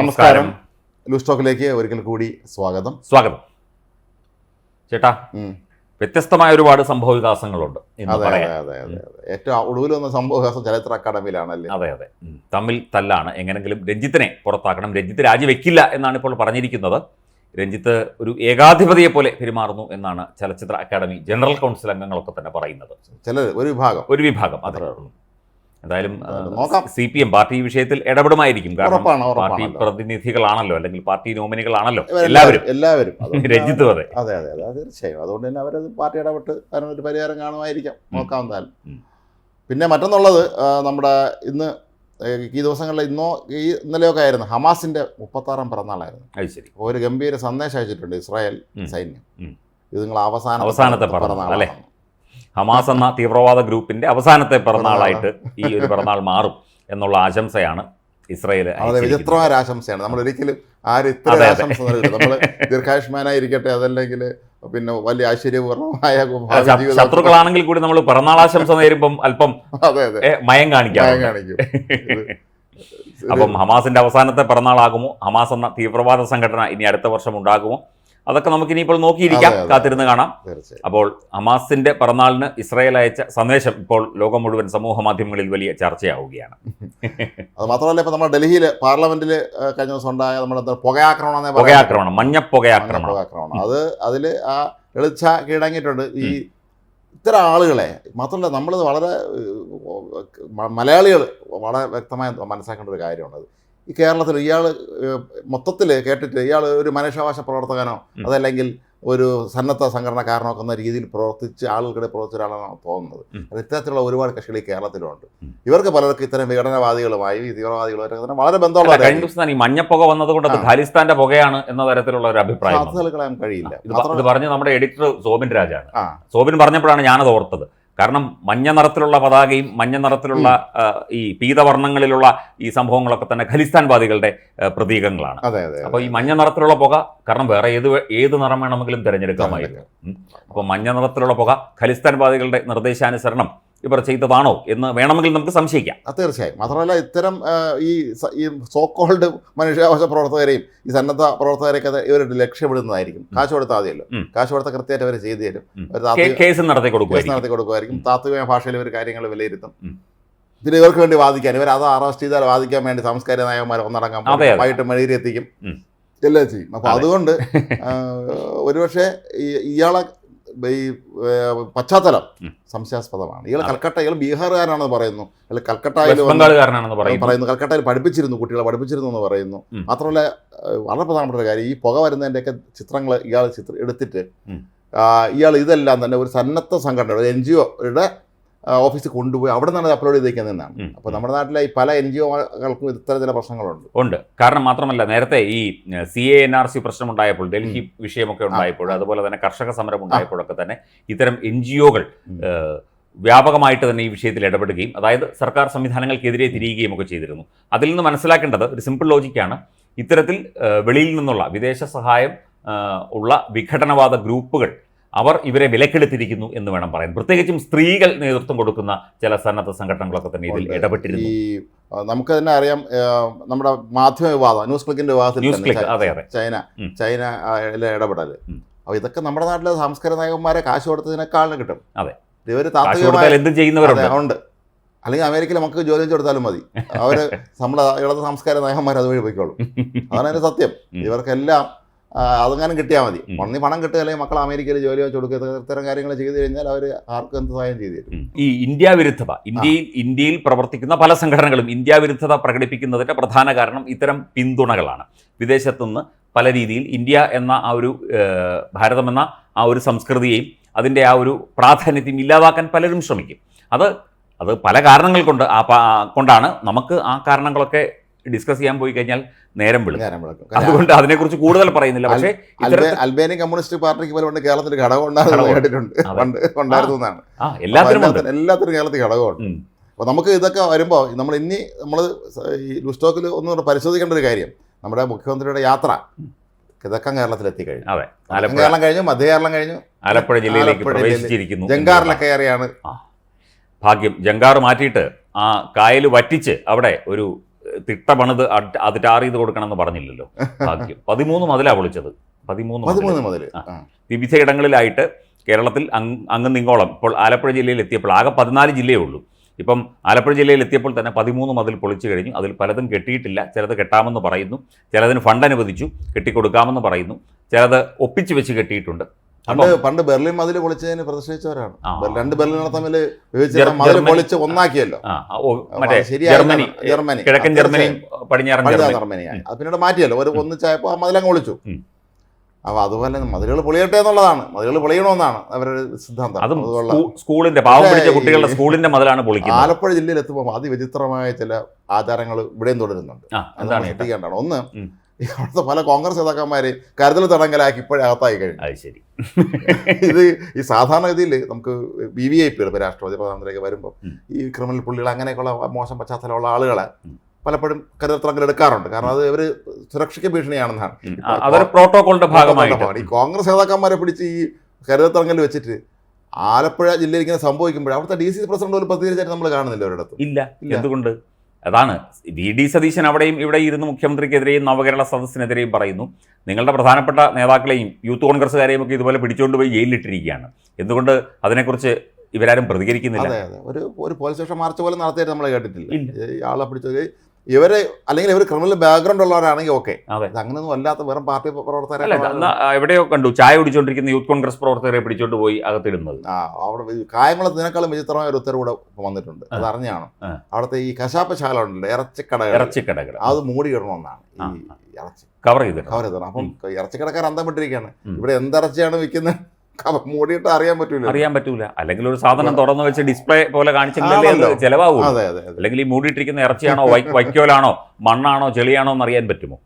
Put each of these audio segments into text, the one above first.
നമസ്കാരം. ലൂസ് ടോക്കിലേക്ക് ഒരിക്കൽ കൂടി സ്വാഗതം. സ്വാഗതം. ചേട്ടാ. വ്യത്യസ്തമായ ഒരുപാട് സംഭവ വികാസങ്ങളുണ്ട് അതെ അതെ അതെ ഏറ്റവും ഒടുവിൽ വന്ന വികാസം ചരിത്ര അക്കാദമിയിലാണല്ലേ? അതെ അതെ. തമ്മിൽ തല്ലാണ്. എങ്ങനെങ്കിലും രഞ്ജിത്തിനെ പുറത്താക്കണം. രഞ്ജിത്ത് രാജിവെക്കില്ല എന്നാണ് ഇപ്പോൾ പറഞ്ഞിരിക്കുന്നത്. രഞ്ജിത്ത് ഒരു ഏകാധിപതിയെ പോലെ പെരുമാറുന്നു എന്നാണ് ചലച്ചിത്ര അക്കാദമി ജനറൽ കൗൺസിൽ അംഗങ്ങളൊക്കെ തന്നെ പറയുന്നത്. ചില ഒരു വിഭാഗം. ഒരു വിഭാഗം അത്രേ ഉള്ളൂ എന്തായാലും. സി പി എം പാർട്ടി വിഷയത്തിൽ ഇടപെടുമായിരിക്കും. കാരണം പാർട്ടി പ്രതിനിധികളാണല്ലോ അല്ലെങ്കിൽ പാർട്ടി നോമിനികളാണല്ലോ. എല്ലാവരും. എല്ലാവരും. രഞ്ജിത്ത് അതെ. അതെ അതെ അതെ. തീർച്ചയായും. അതുകൊണ്ട് തന്നെ അവരത് പാർട്ടി ഇടപെട്ട് അതിനൊരു പരിഹാരം കാണുമായിരിക്കാം. നോക്കാവുന്നതാൽ ഉം. പിന്നെ മറ്റൊന്നുള്ളത് നമ്മുടെ ഇന്ന് ഈ ദിവസങ്ങളിൽ ഇന്നോ ഈ ഇന്നലെയൊക്കെ ആയിരുന്നു ഹമാസിന്റെ മുപ്പത്താറാം പിറന്നാളായിരുന്നു. അത് ശരി. ഒരു ഗംഭീര സന്ദേശം അയച്ചിട്ടുണ്ട് ഇസ്രായേൽ സൈന്യം. ഇത് നിങ്ങൾ അവസാന അവസാനത്തെ പിറന്നാൾ, അല്ലേ? ഹമാസ് എന്ന തീവ്രവാദ ഗ്രൂപ്പിന്റെ അവസാനത്തെ പിറന്നാളായിട്ട് ഈ ഒരു പിറന്നാൾ മാറും എന്നുള്ള ആശംസയാണ് ഇസ്രയേൽ അതെ അയച്ചിരിക്കുന്നത്. വിചിത്രമായ ആശംസയാണ്. നമ്മൾ ഒരിക്കലും ആരും ഇത്ര. ആശംസ നൽകില്ല. നമ്മൾ ദീർഘായുഷ്മാനായിരിക്കട്ടെ അതല്ലെങ്കിൽ പിന്നെ വലിയ ആശ്ചര്യപൂർണമായ ശത്രുക്കളാണെങ്കിൽ കൂടി നമ്മൾ പിറന്നാളാശംസ നേരുമ്പം അല്പം മയം കാണിക്കും അപ്പം ഹമാസിന്റെ അവസാനത്തെ പിറന്നാളാകുമോ? ഹമാസ് എന്ന തീവ്രവാദ സംഘടന ഇനി അടുത്ത വർഷം ഉണ്ടാകുമോ? അതൊക്കെ നമുക്ക് ഇനിയിപ്പോൾ നോക്കിയിരിക്കാം. കാത്തിരുന്ന് കാണാം അപ്പോൾ ഹമാസിന്റെ പിറന്നാളിന് ഇസ്രായേൽ അയച്ച സന്ദേശം ഇപ്പോൾ ലോകം മുഴുവൻ സമൂഹ മാധ്യമങ്ങളിൽ വലിയ ചർച്ചയാവുകയാണ് അത് മാത്രമല്ല ഇപ്പൊ നമ്മുടെ ഡൽഹിയിൽ പാർലമെന്റിൽ കഴിഞ്ഞ ദിവസം ഉണ്ടായ നമ്മുടെ പുകയാക്രമണം പുകയാക്രമണം മഞ്ഞ. പുകയാക്രമണം പുകയാക്രമണം അത് അതിൽ ആ എളിച്ച കീഴടങ്ങിയിട്ടുണ്ട് ഈ ഇത്തരം ആളുകളെ മാത്രമല്ല നമ്മൾ വളരെ മലയാളികൾ വളരെ വ്യക്തമായി മനസ്സിലാക്കേണ്ട ഒരു കാര്യമാണ് ഈ കേരളത്തിൽ ഇയാൾ മൊത്തത്തിൽ കേട്ടിട്ട് ഇയാൾ ഒരു മനുഷ്യാവകാശ പ്രവർത്തകനോ അതല്ലെങ്കിൽ ഒരു സന്നദ്ധ സംഘടനക്കാരനോ ഒക്കെ എന്ന രീതിയിൽ പ്രവർത്തിച്ച് ആളുകളുടെ പ്രവർത്തിച്ച ഒരാളാണ് തോന്നുന്നത്. അത് ഇത്തരത്തിലുള്ള ഒരുപാട് കക്ഷികൾ ഈ കേരളത്തിലുണ്ട്. ഇവർക്ക് പലർക്കും ഇത്തരം വിഘടനവാദികളുമായി തീവ്രവാദികളും തീവ്രവാദികളുമായിട്ട് തന്നെ വളരെ ബന്ധമുള്ള കഴിഞ്ഞ ദിവസം ഈ മഞ്ഞപ്പുക വന്നതുകൊണ്ട് അത്. ഖാലിസ്ഥാന്റെ പുകയാണ് എന്ന തരത്തിലുള്ള ഒരു അഭിപ്രായം കളയാൻ കഴിയില്ല. ഇത് പറഞ്ഞ് നമ്മുടെ എഡിറ്റർ സോബിൻ രാജാണ്. സോബിൻ പറഞ്ഞപ്പോഴാണ് ഞാനത് ഓർത്തത്. കാരണം മഞ്ഞ നിറത്തിലുള്ള പതാകയും മഞ്ഞ നിറത്തിലുള്ള ഈ പീതവർണങ്ങളിലുള്ള ഈ സംഭവങ്ങളൊക്കെ തന്നെ ഖലിസ്ഥാൻവാദികളുടെ പ്രതീകങ്ങളാണ്. അപ്പോൾ ഈ മഞ്ഞ നിറത്തിലുള്ള പുക കാരണം വേറെ ഏത് ഏത് നിറം വേണമെങ്കിലും തിരഞ്ഞെടുക്കാമായിരുന്നു. അപ്പൊ മഞ്ഞ നിറത്തിലുള്ള പുക ഖലിസ്ഥാൻവാദികളുടെ നിർദ്ദേശാനുസരണം ഇവർ ചെയ്തതാണോ എന്ന് വേണമെങ്കിൽ നമുക്ക് സംശയിക്കാം. അത് തീർച്ചയായും. മാത്രമല്ല ഇത്തരം ഈ ഈ സോക്കോൾഡ് മനുഷ്യാവകാശ പ്രവർത്തകരെയും ഈ സന്നദ്ധ പ്രവർത്തകരെയൊക്കെ ഇവരുടെ ഇവർ ലക്ഷ്യമിടുന്നതായിരിക്കും കാശ് കൊടുത്താൽ മതിയല്ലോ. ഉം. കാശ് കൊടുത്ത കൃത്യമായിട്ട് അവർ ചെയ്തു തരും. കേസ് നടത്തി കൊടുക്കുമായിരിക്കും. നടത്തി കൊടുക്കുമായിരിക്കും. താത്വിക ഭാഷയിൽ ഇവർ കാര്യങ്ങൾ വിലയിരുത്തും. ഇതിന് പിന്നെ ഇവർക്ക് വേണ്ടി വാദിക്കാൻ ഇവർ അത് അറസ്റ്റ് ചെയ്താൽ വാദിക്കാൻ വേണ്ടി സാംസ്കാരിക നായകന്മാർ ഒന്നടങ്കം. വൈകിട്ട് മെഴുകിലെത്തിക്കും ഉം. എല്ലാം ചെയ്യും. അപ്പോൾ അതുകൊണ്ട് ഒരുപക്ഷെ ഇയാളെ ഈ പശ്ചാത്തലം സംശയാസ്പദമാണ്. ഇയാൾ. കൽക്കട്ട ഇയാൾ ബീഹാറുകാരനാണെന്ന് പറയുന്നു. അയാൾ കൽക്കട്ടയിൽ പറയുന്നു. പറയുന്നു കൽക്കട്ടയിൽ പഠിപ്പിച്ചിരുന്നു കുട്ടികളെ പഠിപ്പിച്ചിരുന്നു എന്ന് പറയുന്നു. മാത്രമല്ല വളരെ പ്രധാനപ്പെട്ട ഒരു കാര്യം ഈ പുക വരുന്നതിന്റെയൊക്കെ ചിത്രങ്ങൾ ഇയാൾ ചിത്രം എടുത്തിട്ട് ഇയാൾ ഇതെല്ലാം തന്നെ ഒരു സന്നദ്ധ സംഘടന ഒരു എൻ ജി ഒയുടെ ഓഫീസിൽ കൊണ്ടുപോയി അവിടെ നിന്നാണ് അപ്ലോഡ് ചെയ്തേക്കുന്നതെന്നാണ് എന്നാണ്. അപ്പോൾ നമ്മുടെ നാട്ടിലെ ഈ പല എൻ ജി ഒകൾക്കും ഇത്തരം ചില പ്രശ്നങ്ങളുണ്ട്. ഉണ്ട്. കാരണം മാത്രമല്ല നേരത്തെ ഈ C A N R C പ്രശ്നം ഉണ്ടായപ്പോൾ ഡൽഹി വിഷയമൊക്കെ ഉണ്ടായപ്പോൾ അതുപോലെ തന്നെ കർഷക സമരം ഉണ്ടായപ്പോഴൊക്കെ തന്നെ ഇത്തരം എൻ ജി ഒകൾ വ്യാപകമായിട്ട് തന്നെ ഈ വിഷയത്തിൽ ഇടപെടുകയും അതായത് സർക്കാർ സംവിധാനങ്ങൾക്കെതിരെ തിരിയുകയും ഒക്കെ ചെയ്തിരുന്നു. അതിൽ നിന്ന് മനസ്സിലാക്കേണ്ടത് ഒരു സിമ്പിൾ ലോജിക്കാണ് ഇത്തരത്തിൽ വെളിയിൽ നിന്നുള്ള വിദേശ സഹായം ഉള്ള വിഘടനവാദ ഗ്രൂപ്പുകൾ അവർ ഇവരെ വിലക്കെടുത്തിരിക്കുന്നു എന്ന് വേണം പറയാൻ. പ്രത്യേകിച്ചും സ്ത്രീകൾ നേതൃത്വം കൊടുക്കുന്ന ചില സന്നദ്ധ സംഘടനകളൊക്കെ തന്നെ ഇതിൽ. ഇടപെട്ടിരുന്നു. ഈ നമുക്ക് തന്നെ അറിയാം നമ്മുടെ മാധ്യമ വിവാദം ന്യൂസ് ക്ലിക്കിന്റെ വിവാദത്തിൽ ചൈന ചൈന ഇടപെടൽ അപ്പൊ അപ്പോൾ ഇതൊക്കെ നമ്മുടെ നാട്ടിലെ സാംസ്കാരിക നായകന്മാരെ കാശ് കൊടുത്തതിനേക്കാളും കിട്ടും. അതെ. ഇവർ താത്വികമായി എന്തും ചെയ്യുന്നവരുണ്ട്. അല്ലെങ്കിൽ അമേരിക്കയിൽ നമുക്ക് ജോലി ചെയ്ത് കൊടുത്താലും മതി. അവർ നമ്മുടെ ഇളത് സംസ്കാര നായകന്മാർ അതുവഴി പോയിക്കോളും. അതാണ് അതിന്റെ സത്യം. ഇവർക്കെല്ലാം അതെങ്ങാനും കിട്ടിയാൽ മതി. ഒന്നി പണം കിട്ടുക അല്ലെങ്കിൽ മക്കൾ അമേരിക്കയിൽ ജോലി വെച്ച് കൊടുക്കുക ഇത്തരം കാര്യങ്ങൾ ചെയ്തു കഴിഞ്ഞാൽ അവർ ആർക്കും എന്ത് സഹായം ചെയ്തു തരും. ഈ ഇന്ത്യ വിരുദ്ധത ഇന്ത്യയിൽ ഇന്ത്യയിൽ പ്രവർത്തിക്കുന്ന പല സംഘടനകളും ഇന്ത്യ വിരുദ്ധത പ്രകടിപ്പിക്കുന്നതിന്റെ പ്രധാന കാരണം ഇത്തരം പിന്തുണകളാണ്. വിദേശത്തുനിന്ന് പല രീതിയിൽ ഇന്ത്യ എന്ന ആ ഒരു ഭാരതമെന്ന ഭാരതം എന്ന ആ ഒരു സംസ്കൃതിയെയും അതിന്റെ ആ ഒരു പ്രാധാന്യത്തെയും ഇല്ലാതാക്കാൻ പലരും ശ്രമിക്കും. അത് അത് പല കാരണങ്ങൾ കൊണ്ട് ആ കൊണ്ടാണ് നമുക്ക് ആ കാരണങ്ങളൊക്കെ ഡിസ്കസ് ചെയ്യാൻ പോയി കഴിഞ്ഞാൽ നേരം വിളിക്കും. അതുകൊണ്ട് അതിനെക്കുറിച്ച് കൂടുതൽ പറയുന്നില്ല. പക്ഷേ അൽബേ അൽബേനിയൻ കമ്മ്യൂണിസ്റ്റ് പാർട്ടിക്ക് പോലെ കേരളത്തിൽ ഘടകം. പണ്ട് എല്ലാത്തിനും എല്ലാത്തിനും കേരളത്തിൽ ഘടകമുണ്ട്. അപ്പോൾ നമുക്ക് ഇതൊക്കെ വരുമ്പോൾ നമ്മൾ ഇനി നമ്മൾ ഈ ലുസ്റ്റോക്കിൽ ഒന്നും പരിശോധിക്കേണ്ട ഒരു കാര്യം. നമ്മുടെ മുഖ്യമന്ത്രിയുടെ യാത്ര കിഴക്കൻ കേരളത്തിൽ എത്തിക്കഴിഞ്ഞു അതെ കേരളം കഴിഞ്ഞു മധ്യ കേരളം കഴിഞ്ഞു. ആലപ്പുഴ ജില്ലയിലേക്ക് പ്രവേശിച്ചിരിക്കുന്നു ജങ്കാറിലൊക്കെ കയറിയാണ്. ഭാഗ്യം. ജങ്കാർ മാറ്റിയിട്ട് ആ കായൽ വറ്റിച്ച് അവിടെ ഒരു തിട്ട പണിത് അത് ടാർ ചെയ്ത് കൊടുക്കണമെന്ന് പറഞ്ഞില്ലല്ലോ. ഭാഗ്യം. പതിമൂന്ന് മുതലാണ് പൊളിച്ചത് പതിമൂന്ന്. പതിമൂന്ന് മുതൽ വിവിധ ഇടങ്ങളിലായിട്ട് കേരളത്തിൽ അങ് അങ്ങ് നിങ്ങോളം. ഇപ്പോൾ ആലപ്പുഴ ജില്ലയിൽ എത്തിയപ്പോൾ ആകെ പതിനാല് ജില്ലയേ ഉള്ളൂ. ഇപ്പം ആലപ്പുഴ ജില്ലയിൽ എത്തിയപ്പോൾ തന്നെ പതിമൂന്ന് മതിൽ പൊളിച്ചു കഴിഞ്ഞു. അതിൽ പലതും കെട്ടിയിട്ടില്ല. ചിലത് കെട്ടാമെന്ന് പറയുന്നു. ചിലതിന് ഫണ്ട് അനുവദിച്ചു. കെട്ടിക്കൊടുക്കാമെന്ന് പറയുന്നു. ചിലത് ഒപ്പിച്ച് വെച്ച് കെട്ടിയിട്ടുണ്ട്. പണ്ട് പണ്ട് ബെർലിൻ മതിൽ പൊളിച്ചതിന് പ്രതിഷേധിച്ചവരാണ് രണ്ട് ബെർലിനുകൾ തമ്മിൽ മതിൽ പൊളിച്ച് ഒന്നാക്കിയല്ലോ. Germany Germany. കിഴക്കൻ പടിഞ്ഞാറൻ ജർമ്മനി. ജർമ്മനിയായി അത് പിന്നീട് മാറ്റിയല്ലോ. ഒരു ഒന്നിച്ചായപ്പോൾ ആ മതിലങ്ങ് ഒളിച്ചു അപ്പോൾ അപ്പൊ അതുപോലെ മതിലുകൾ പൊളിയട്ടെ എന്നുള്ളതാണ്. മതിലുകൾ പൊളിയണമെന്നാണ് അവരുടെ സിദ്ധാന്തം. അതും സ്കൂളിന്റെ പാവം പിടിച്ച കുട്ടികളുടെ സ്കൂളിന്റെ മതിലാണ് പൊളിക്കുന്നത്. ആലപ്പുഴ ജില്ലയിൽ എത്തുമ്പോൾ അതിവിചിത്രമായ ചില ആചാരങ്ങൾ ഇവിടെയും തുടരുന്നുണ്ട്. അതാണ് നമ്മൾ ഒന്ന്. ഈ അവിടുത്തെ പല കോൺഗ്രസ് നേതാക്കന്മാരെയും കരുതൽ തടങ്കലാക്കി ഇപ്പോഴേ അകത്തായി കഴിഞ്ഞു. അത് ശരി. ഇത് ഈ സാധാരണഗതിയിൽ നമുക്ക് ബി വി ഐ പികൾ ഇപ്പോൾ രാഷ്ട്രപതി പ്രധാനമന്ത്രിയൊക്കെ വരുമ്പോൾ. ഈ ക്രിമിനൽ പുള്ളികൾ അങ്ങനെയൊക്കെയുള്ള മോശം പശ്ചാത്തലമുള്ള ആളുകളെ പലപ്പോഴും കരുതൽ തടങ്കൽ എടുക്കാറുണ്ട്. കാരണം അത് ഇവർ സുരക്ഷയ്ക്ക് ഭീഷണിയാണെന്നാണ്. ഉം. പ്രോട്ടോകോളിന്റെ ഭാഗമായിട്ട്. ഈ കോൺഗ്രസ് നേതാക്കന്മാരെ പിടിച്ച് ഈ കരുതൽ തടങ്കൽ വെച്ചിട്ട് ആലപ്പുഴ ജില്ലയിൽ ഇങ്ങനെ സംഭവിക്കുമ്പോൾ അവിടുത്തെ ഡി സി പ്രസിഡന്റ് പോലും പ്രതികരിച്ചായിട്ട് നമ്മൾ കാണുന്നില്ല ഒരിടത്തും. ഇല്ല. എന്തുകൊണ്ട്? അതാണ്. വി ഡി സതീശൻ അവിടെയും ഇവിടെ ഇരുന്ന് മുഖ്യമന്ത്രിക്കെതിരെയും നവകേരള സദസ്സിനെതിരെയും പറയുന്നു. നിങ്ങളുടെ പ്രധാനപ്പെട്ട നേതാക്കളെയും യൂത്ത് കോൺഗ്രസ്സുകാരെയും ഒക്കെ ഇതുപോലെ പിടിച്ചുകൊണ്ട് പോയി ജയിലിലിട്ടിരിക്കുകയാണ്. എന്തുകൊണ്ട് അതിനെക്കുറിച്ച് ഇവരാരും പ്രതികരിക്കുന്നില്ല? അതെ അതെ. ഒരു ഒരു പോലീസ് സ്റ്റേഷൻ മാർച്ച് പോലും നടത്തിയിട്ട് നമ്മൾ കേട്ടിട്ടില്ല. ഇയാളെ പിടിച്ചത് ഇവരെ അല്ലെങ്കിൽ ഇവർ ക്രിമിനൽ ബാക്ക്ഗ്രൗണ്ട് ഉള്ളവരാണെങ്കിൽ ഓക്കെ അതെ. അങ്ങനെ അങ്ങനെയൊന്നും അല്ലാത്ത വെറും പാർട്ടി പ്രവർത്തകരെ എവിടെയോ കണ്ടു ചായ കുടിച്ചുകൊണ്ടിരിക്കുന്ന യൂത്ത് കോൺഗ്രസ് പ്രവർത്തകരെ പിടിച്ചോണ്ട് പോയി അകത്തിടുന്നത്. ആ അവിടെ കായംകുളത്തിനേക്കാളും വിചിത്രമായ ഒരു ഉത്തരവ് കൂടെ വന്നിട്ടുണ്ട്. അത്. അറിഞ്ഞാണ്? അവിടുത്തെ ഈ കശാപ്പശാല ഉണ്ടല്ലോ ഇറച്ചിക്കടകൾ. ഇറച്ചിക്കടകൾ. അത് മൂടിയിടണമെന്നാണ് ഈ ഇറച്ചി. കവർ ചെയ്തിട്ട് കവർ ചെയ്തിട്ടുണ്ട് അപ്പം ഇറച്ചിക്കടക്കാർ അന്തം വിട്ടിരിക്കുകയാണ്. ഇവിടെ എന്തിറച്ചിയാണ് വിൽക്കുന്നത്? മൂടിയിട്ട് അറിയാൻ പറ്റൂല. അറിയാൻ പറ്റൂല. അല്ലെങ്കിൽ ഒരു സാധനം തുറന്നു വെച്ച് ഡിസ്പ്ലേ പോലെ കാണിച്ചെങ്കിലല്ലേ അത്. ചെലവാകും അല്ലെങ്കിൽ ഈ മൂടിയിട്ടിരിക്കുന്ന ഇറച്ചിയാണോ വൈക്കോലാണോ മണ്ണാണോ ചെളിയാണോ എന്ന് അറിയാൻ പറ്റുമോ?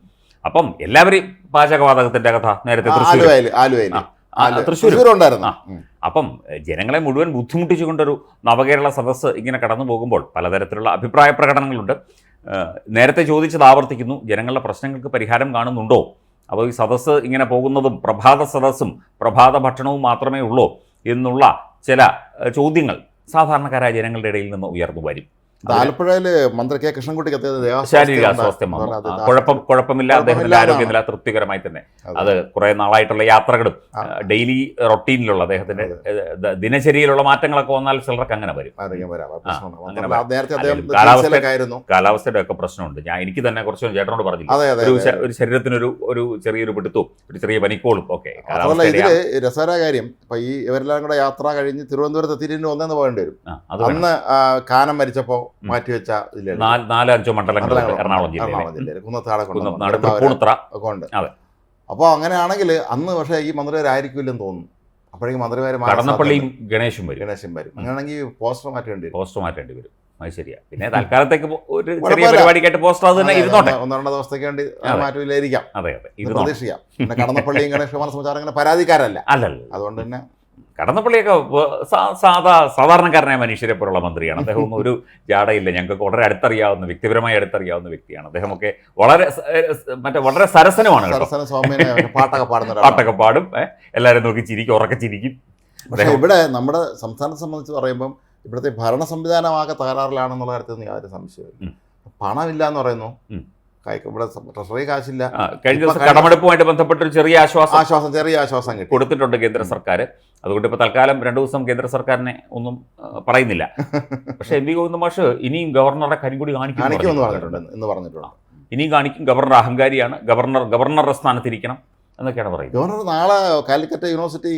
അപ്പം എല്ലാവരും പാചകവാതകത്തിന്റെ കഥ നേരത്തെ തൃശ്ശൂർ. അപ്പം ജനങ്ങളെ മുഴുവൻ ബുദ്ധിമുട്ടിച്ചുകൊണ്ടൊരു നവകേരള സദസ്സ് ഇങ്ങനെ കടന്നു പോകുമ്പോൾ പലതരത്തിലുള്ള അഭിപ്രായ പ്രകടനങ്ങളുണ്ട്. നേരത്തെ ചോദിച്ചത് ആവർത്തിക്കുന്നു. ജനങ്ങളുടെ പ്രശ്നങ്ങൾക്ക് പരിഹാരം കാണുന്നുണ്ടോ? അപ്പോൾ ഈ സദസ്സ് ഇങ്ങനെ പോകുന്നതും പ്രഭാത സദസ്സും പ്രഭാത ഭക്ഷണവും മാത്രമേ ഉള്ളൂ എന്നുള്ള ചില ചോദ്യങ്ങൾ സാധാരണക്കാരായ ജനങ്ങളുടെ ഇടയിൽ നിന്ന് ഉയർന്നു വരും. ആലപ്പുഴയിൽ മന്ത്രി കെ കൃഷ്ണൻകുട്ടിക്ക് ശാരീരിക. അസ്വാസ്ഥ്യം വന്നു. അത് കുഴപ്പം കുഴപ്പമില്ല അദ്ദേഹത്തിന്റെ ആരോഗ്യനില തൃപ്തികരമായി തന്നെ. അത്. കുറെ നാളായിട്ടുള്ള യാത്രകളും ഡെയിലി റൊട്ടീനിലുള്ള അദ്ദേഹത്തിന്റെ ദിനചര്യയിലുള്ള മാറ്റങ്ങളൊക്കെ വന്നാൽ ചിലർക്ക് അങ്ങനെ വരും. കാലാവസ്ഥയുടെ ഒക്കെ പ്രശ്നമുണ്ട്. ഞാൻ എനിക്ക് തന്നെ കുറച്ച് ചേട്ടനോട് പറഞ്ഞില്ല? ഒരു ശരീരത്തിന് ഒരു ശരീരത്തിനൊരു ഒരു ചെറിയൊരു പിടുത്തവും ഒരു ചെറിയ പനിക്കോളും ഒക്കെ രസകാര്യം ഇതിൽ കാര്യം ഇപ്പൊ ഈ ഇവരെല്ലാം കൂടെ യാത്ര കഴിഞ്ഞ് തിരുവനന്തപുരത്ത് തിരിഞ്ഞ് ഒന്നേന്ന് പോകേണ്ടി വരും. അന്ന് കാനം മരിച്ചപ്പോ മാറ്റിവെച്ച ജില്ലയാണ് നാല് നാലോ അഞ്ചോ മണ്ഡലങ്ങളുണ്ട് എറണാകുളം ജില്ലയിൽ കുന്നത്താടെ അപ്പോൾ അങ്ങനെയാണെങ്കിൽ അന്ന് പക്ഷേ ഈ മന്ത്രിമാരായിരിക്കില്ലെന്ന് തോന്നുന്നു. അപ്പോഴേക്കും മന്ത്രിമാർ കടന്നപ്പള്ളിയും ഗണേശും വരും. ഗണേശൻ വരും. അങ്ങനെയാണെങ്കിൽ പോസ്റ്റർ മാറ്റേണ്ടി വരും. പോസ്റ്റർ മാറ്റേണ്ടി വരും. അത് ശരിയാ. പിന്നെ തൽക്കാലത്തേക്ക് ഒരു ചെറിയ. പരിപാടിക്കായിട്ട് പോസ്റ്റർ അത് തന്നെ ഇരുന്നോട്ടെ. ഒന്ന് രണ്ടോ ദിവസത്തേക്ക് വേണ്ടി മാറ്റമില്ലായിരിക്കാം അതെ. അതെ ഇത് പ്രതീക്ഷിക്കാം. പിന്നെ കടന്നപ്പള്ളിയും ഗണേഷ് കുമാർ സംസാരം അങ്ങനെ പരാതിക്കാരല്ല. അല്ലല്ല അതുകൊണ്ട് തന്നെ കടന്നപ്പള്ളിയൊക്കെ സാധാ സാധാരണക്കാരനായ മനുഷ്യരെ പോലുള്ള മന്ത്രിയാണ്. അദ്ദേഹം ഒരു ജാടയില്ല. ഞങ്ങൾക്ക് വളരെ അടുത്തറിയാവുന്ന വ്യക്തിപരമായി അടുത്തറിയാവുന്ന വ്യക്തിയാണ്. അദ്ദേഹമൊക്കെ വളരെ മറ്റേ വളരെ സരസനുമാണ് പാട്ടൊക്കെ പാടുന്ന. പാട്ടൊക്കെ പാടും. എല്ലാവരും നോക്കി ചിരിക്കും ഉറക്കെ ചിരിക്കും. പക്ഷേ ഇവിടെ നമ്മുടെ സംസ്ഥാനത്തെ സംബന്ധിച്ച് പറയുമ്പം ഇവിടുത്തെ ഭരണ സംവിധാനമാകെ തകരാറിലാണെന്നുള്ള കാര്യത്തിൽ യാതൊരു സംശയമില്ല പണമില്ല എന്ന് പറയുന്നു. ഇവിടെ ട്രഷറി കാശില്ല. കഴിഞ്ഞ ദിവസം കടമെടുപ്പുമായിട്ട് ബന്ധപ്പെട്ട ഒരു ചെറിയ ആശ്വാസം ആശ്വാസം ചെറിയ ആശ്വാസം കിട്ടി. കൊടുത്തിട്ടുണ്ട് കേന്ദ്ര സർക്കാർ. അതുകൊണ്ട് ഇപ്പോൾ തൽക്കാലം രണ്ടു ദിവസം കേന്ദ്ര സർക്കാരിനെ ഒന്നും പറയുന്നില്ല. പക്ഷേ എം വി ഗോവിന്ദ മാഷ് ഇനിയും ഗവർണറുടെ കരിങ്കൂടി കാണിക്കും എന്ന് പറഞ്ഞിട്ടുണ്ട്. ഇനിയും കാണിക്കും. ഗവർണർ അഹങ്കാരിയാണ്. ഗവർണർ ഗവർണറുടെ സ്ഥാനത്തിരിക്കണം എന്നൊക്കെയാണ് പറയുന്നത്. ഗവർണർ നാളെ കാലിക്കറ്റ് യൂണിവേഴ്സിറ്റി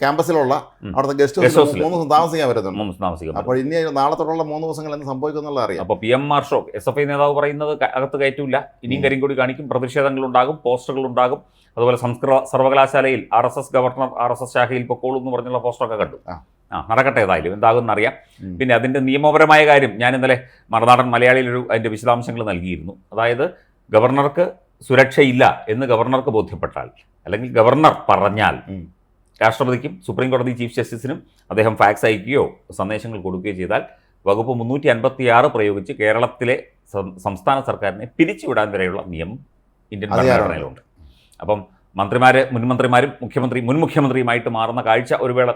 ക്യാമ്പസിലുള്ള. അവിടുത്തെ ഗസ്റ്റ് ഹൗസ് ഹൗസിൽ മൂന്ന് ദിവസം താമസിക്കാൻ പറ്റുന്നുണ്ട് അപ്പോൾ ഇനി നാളെ തൊട്ടുള്ള മൂന്ന് ദിവസങ്ങൾ എന്ത് സംഭവിക്കും എന്നുള്ളത് അറിയാം. അപ്പോൾ P M Arsho S F I നേതാവ് പറയുന്നത് അകത്ത് കയറ്റൂല. ഇനിയും. കരിങ്കൊടി കാണിക്കും. പ്രതിഷേധങ്ങൾ ഉണ്ടാകും പോസ്റ്ററുകൾ ഉണ്ടാകും. അതുപോലെ സംസ്കൃത സർവകലാശാലയിൽ R S S governor R S S ശാഖയിൽ പൊക്കോളൂ എന്ന് പറഞ്ഞുള്ള പോസ്റ്ററൊക്കെ കണ്ടു. ആ. നടക്കട്ടെ ഏതായാലും. എന്താകുമെന്ന് അറിയാം. പിന്നെ അതിന്റെ നിയമപരമായ കാര്യം ഞാൻ ഇന്നലെ മറുനാടൻ മലയാളിയിൽ ഒരു അതിന്റെ വിശദാംശങ്ങൾ നൽകിയിരുന്നു. അതായത് ഗവർണർക്ക് സുരക്ഷയില്ല എന്ന് ഗവർണർക്ക് ബോധ്യപ്പെട്ടാൽ അല്ലെങ്കിൽ ഗവർണർ പറഞ്ഞാൽ. രാഷ്ട്രപതിക്കും സുപ്രീം കോടതി ചീഫ് ജസ്റ്റിസിനും അദ്ദേഹം ഫാക്സ് അയക്കുകയോ സന്ദേശങ്ങൾ കൊടുക്കുകയോ ചെയ്താൽ വകുപ്പ് മുന്നൂറ്റി അൻപത്തി ആറ് പ്രയോഗിച്ച് കേരളത്തിലെ സംസ്ഥാന സർക്കാരിനെ പിരിച്ചുവിടാൻ വരെയുള്ള നിയമം ഇന്ത്യൻ. ഭരണഘടനയിലുണ്ട്. അപ്പം മന്ത്രിമാർ മുൻമന്ത്രിമാരും മുഖ്യമന്ത്രി മുൻ മുഖ്യമന്ത്രിയുമായിട്ട് മാറുന്ന കാഴ്ച ഒരു വേള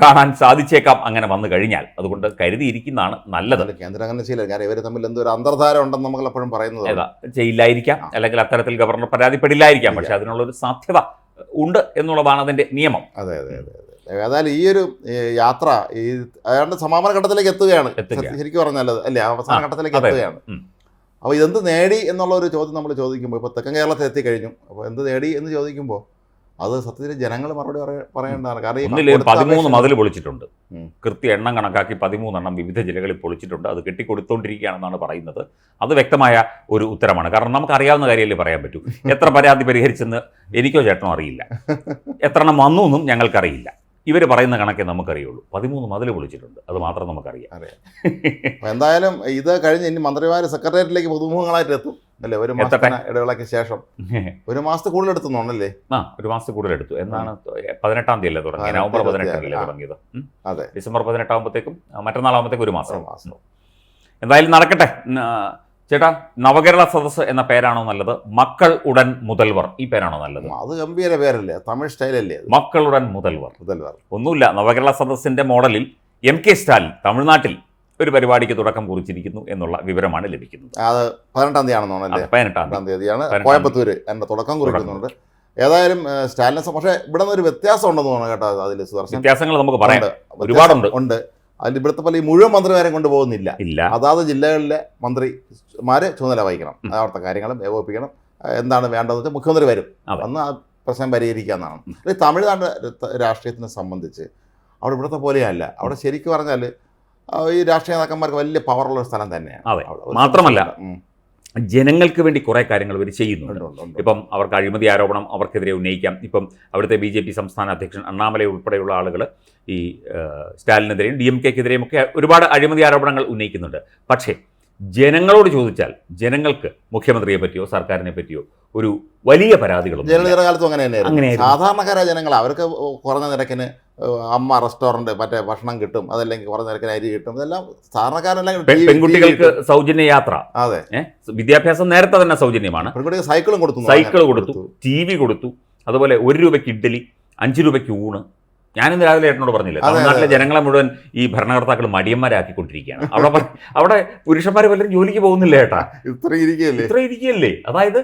കാണാൻ സാധിച്ചേക്കാം അങ്ങനെ വന്നു കഴിഞ്ഞാൽ അതുകൊണ്ട് കരുതിയിരിക്കുന്നതാണ് നല്ലത്. കേന്ദ്രം അങ്ങനെ ചെയ്യില്ല കാരണം ഇവർ തമ്മിൽ എന്തോ ഒരു അന്തർധാര ഉണ്ടെന്ന് നമ്മൾ എപ്പോഴും പറയുന്നത് ചെയ്യില്ലായിരിക്കാം. അല്ലെങ്കിൽ അത്തരത്തിൽ ഗവർണർ പരാതിപ്പെടില്ലായിരിക്കാം. പക്ഷെ അതിനുള്ളൊരു സാധ്യത ഉണ്ട് എന്നുള്ളതാണ് അതിന്റെ നിയമം. അതെ അതെ അതെ ഏതായാലും ഈ ഒരു യാത്ര ഈ അയാളുടെ സമാപന ഘട്ടത്തിലേക്ക് എത്തുകയാണ്. ശരിക്കും പറഞ്ഞാൽ അല്ലേ അവസാന ഘട്ടത്തിലേക്ക്. എത്തുകയാണ്. അപ്പോൾ ഇതെന്ത് നേടി എന്നുള്ള ഒരു ചോദ്യം നമ്മൾ ചോദിക്കുമ്പോൾ ഇപ്പോൾ തെക്കൻ കേരളത്തിൽ എത്തിക്കഴിഞ്ഞു. അപ്പോൾ എന്ത് നേടി എന്ന് ചോദിക്കുമ്പോൾ അത് സത്യത്തിൽ ജനങ്ങൾ മറുപടി പറയ- പറയേണ്ടതാണ്. കാരണം പതിമൂന്ന് മതിൽ പൊളിച്ചിട്ടുണ്ട്. കൃത്യ എണ്ണം കണക്കാക്കി പതിമൂന്നെണ്ണം വിവിധ ജില്ലകളിൽ പൊളിച്ചിട്ടുണ്ട്. അത് കെട്ടിക്കൊടുത്തോണ്ടിരിക്കുകയാണെന്നാണ് പറയുന്നത്. അത് വ്യക്തമായ ഒരു ഉത്തരമാണ്. കാരണം നമുക്ക് അറിയാവുന്ന കാര്യമല്ലേ പറയാൻ പറ്റൂ. എത്ര പരാതി പരിഹരിച്ചെന്ന് എനിക്കോ ചേട്ടനോ അറിയില്ല. എത്ര എണ്ണം വന്നു എന്നും ഞങ്ങൾക്കറിയില്ല. ഇവർ പറയുന്ന കണക്കേ നമുക്കറിയുള്ളൂ. പതിമൂന്ന് മതിൽ പൊളിച്ചിട്ടുണ്ട്. അത് മാത്രം നമുക്കറിയാം. അപ്പോൾ എന്തായാലും ഇത് കഴിഞ്ഞ് ഇനി മന്ത്രിമാർ സെക്രട്ടേറിയറ്റിലേക്ക് പുതുമുഖങ്ങളായിട്ട് എത്തും. അല്ലേ? ഒരു മാസം ഇടവേളയ്ക്ക് ശേഷം. ഒരു മാസത്തെ കൂടുതൽ എടുത്തുന്നോണല്ലേ ആ ഒരു മാസത്തിൽ കൂടുതൽ എടുത്തു. എന്നാണ് പതിനെട്ടാം തീയതി അല്ലേ തുടങ്ങിയത് നവംബർ പതിനെട്ടാം തീയതി. തുടങ്ങിയത്. അതെ. ഡിസംബർ പതിനെട്ടാകുമ്പോഴത്തേക്കും മറ്റന്നാളാകുമ്പോഴത്തേക്കും ഒരു മാസം. മാസം. എന്തായാലും നടക്കട്ടെ. ചേട്ടാ നവകേരള സദസ് എന്ന പേരാണോ നല്ലത്? മക്കൾ ഉടൻ മുതൽവർ. ഈ പേരാണോ നല്ലത്? അത് ഗംഭീര പേരല്ലേ? തമിഴ് സ്റ്റൈലല്ലേ മക്കളുടൻ മുതൽവർ. മുതൽവർ. ഒന്നുമില്ല നവകേരള സദസ്സിന്റെ മോഡലിൽ എം കെ സ്റ്റാലിൻ തമിഴ്നാട്ടിൽ ഒരു പരിപാടിക്ക് തുടക്കം കുറിച്ചിരിക്കുന്നു എന്നുള്ള വിവരമാണ് ലഭിക്കുന്നത്. അത് പതിനെട്ടാം തീയതി ആണെന്നോണല്ലേ അത് പതിനെട്ടാം തീയതി. പതിനെട്ടാം തീയതിയാണ്. കോയമ്പത്തൂർ എന്റെ തുടക്കം കുറിക്കുന്നുണ്ട്. ഏതായാലും സ്റ്റാലിനെ പക്ഷേ ഇവിടെ നിന്ന് ഒരു വ്യത്യാസം ഉണ്ടെന്ന് തോന്നുന്നു കേട്ടോ അതിൽ സുദർശൻ. വ്യത്യാസങ്ങൾ നമുക്ക് പറയാം. ഒരുപാടുണ്ട്. ഉണ്ട്. അതിൽ ഇവിടുത്തെ പല ഈ മുഴുവൻ മന്ത്രിമാരെ കൊണ്ടുപോകുന്നില്ല. ഇല്ല. അതാത് ജില്ലകളിലെ മന്ത്രിമാരെ ചുമതല വഹിക്കണം. അവിടുത്തെ കാര്യങ്ങളും ഏകോപിപ്പിക്കണം. എന്താണ് വേണ്ടതെന്ന് വെച്ചാൽ മുഖ്യമന്ത്രി വരും. അന്ന് ആ പ്രശ്നം പരിഹരിക്കാമെന്നാണ് ഈ തമിഴ്നാട് രാഷ്ട്രീയത്തിനെ സംബന്ധിച്ച് അവിടെ ഇവിടുത്തെ പോലെയല്ല. അവിടെ ശരിക്കും പറഞ്ഞാൽ ഈ രാഷ്ട്രീയ നേതാക്കന്മാർക്ക് വലിയ പവറുള്ള ഒരു സ്ഥലം തന്നെയാണ് അതെ. മാത്രമല്ല, ജനങ്ങൾക്ക് വേണ്ടി കുറേ കാര്യങ്ങൾ ഇവർ ചെയ്യുന്നുണ്ട്. ഇപ്പം അവർക്ക് അഴിമതി ആരോപണം അവർക്കെതിരെ ഉന്നയിക്കാം. ഇപ്പം അവിടുത്തെ ബി ജെ പി സംസ്ഥാന അധ്യക്ഷൻ അണ്ണാമലൈ ഉൾപ്പെടെയുള്ള ആളുകൾ ഈ സ്റ്റാലിനെതിരെയും ഡി എം കെക്കെതിരെയും ഒക്കെ ഒരുപാട് അഴിമതി ആരോപണങ്ങൾ ഉന്നയിക്കുന്നുണ്ട്. പക്ഷേ ജനങ്ങളോട് ചോദിച്ചാൽ ജനങ്ങൾക്ക് മുഖ്യമന്ത്രിയെ പറ്റിയോ സർക്കാരിനെ പറ്റിയോ ഒരു വലിയ പരാതികളും ജനങ്ങളുടെ ജനനീത കാലത്തും അങ്ങനെ തന്നെയായിരുന്നു. സാധാരണക്കാരായ ജനങ്ങൾ അവർക്ക് കുറഞ്ഞ നിരക്കിന് അമ്മ റെസ്റ്റോറന്റ് മറ്റേ ഭക്ഷണം കിട്ടും അതല്ലെങ്കിൽ കുറഞ്ഞ നിരക്കിന് അരി കിട്ടും ഇതെല്ലാം സാധാരണക്കാരെല്ലാം പെൺകുട്ടികൾക്ക് സൗജന്യ യാത്ര അതെ. വിദ്യാഭ്യാസം നേരത്തെ തന്നെ സൗജന്യമാണ്. പെൺകുട്ടികൾ സൈക്കിളും കൊടുത്തു സൈക്കിൾ കൊടുത്തു ടി വി കൊടുത്തു അതുപോലെ ഒരു രൂപയ്ക്ക് ഇഡ്ഡലി അഞ്ച് രൂപയ്ക്ക് ഊണ്. ഞാനിന്ന് രാവിലെ ഏട്ടനോട് പറഞ്ഞില്ല തമിഴ്നാട്ടിലെ ജനങ്ങളെ മുഴുവൻ ഈ ഭരണകർത്താക്കൾ മടിയന്മാരാക്കിക്കൊണ്ടിരിക്കുകയാണ്. അവിടെ അവിടെ പുരുഷന്മാർ പലരും ജോലിക്ക് പോകുന്നില്ല ഏട്ടാ? ഇത്ര ഇരിക്കുകയല്ലേ? ഇത്ര ഇരിക്കുകയല്ലേ? അതായത്